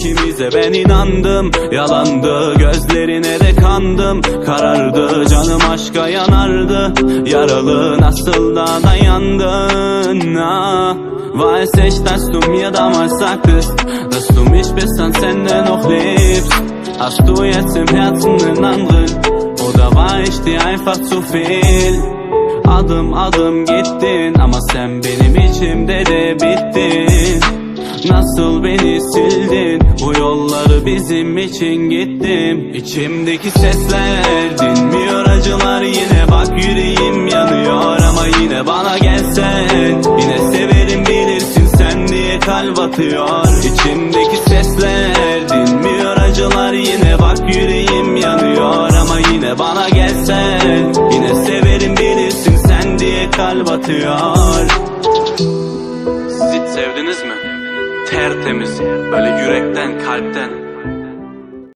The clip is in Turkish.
ikimize ben inandım. Yalandı gözlerine de kandım. Karardı canım aşka yanardı. Yaralı nasıl da dayandın? Ah. Weiß ich, dass du mir damals sagtest Dass du mich bis ans Ende noch liebst Hast du jetzt im Herzen einen anderen Oder war ich dir einfach zu viel Adım adım gittin Ama sen benim içimde de bittin Nasıl beni sildin? Bu yolları bizim için gittim. İçimdeki sesler dinmiyor acılar. Yine bak yüreğim yanıyor Ama yine bana gelsen. Yine severim bilirsin sen diye kalp atıyor İçimdeki sesler dinmiyor acılar. Yine bak yüreğim yanıyor Ama yine bana gelsen. Yine severim bilirsin sen diye kalp atıyor Siz hiç sevdiniz mi? Tertemiz, böyle yürekten, kalpten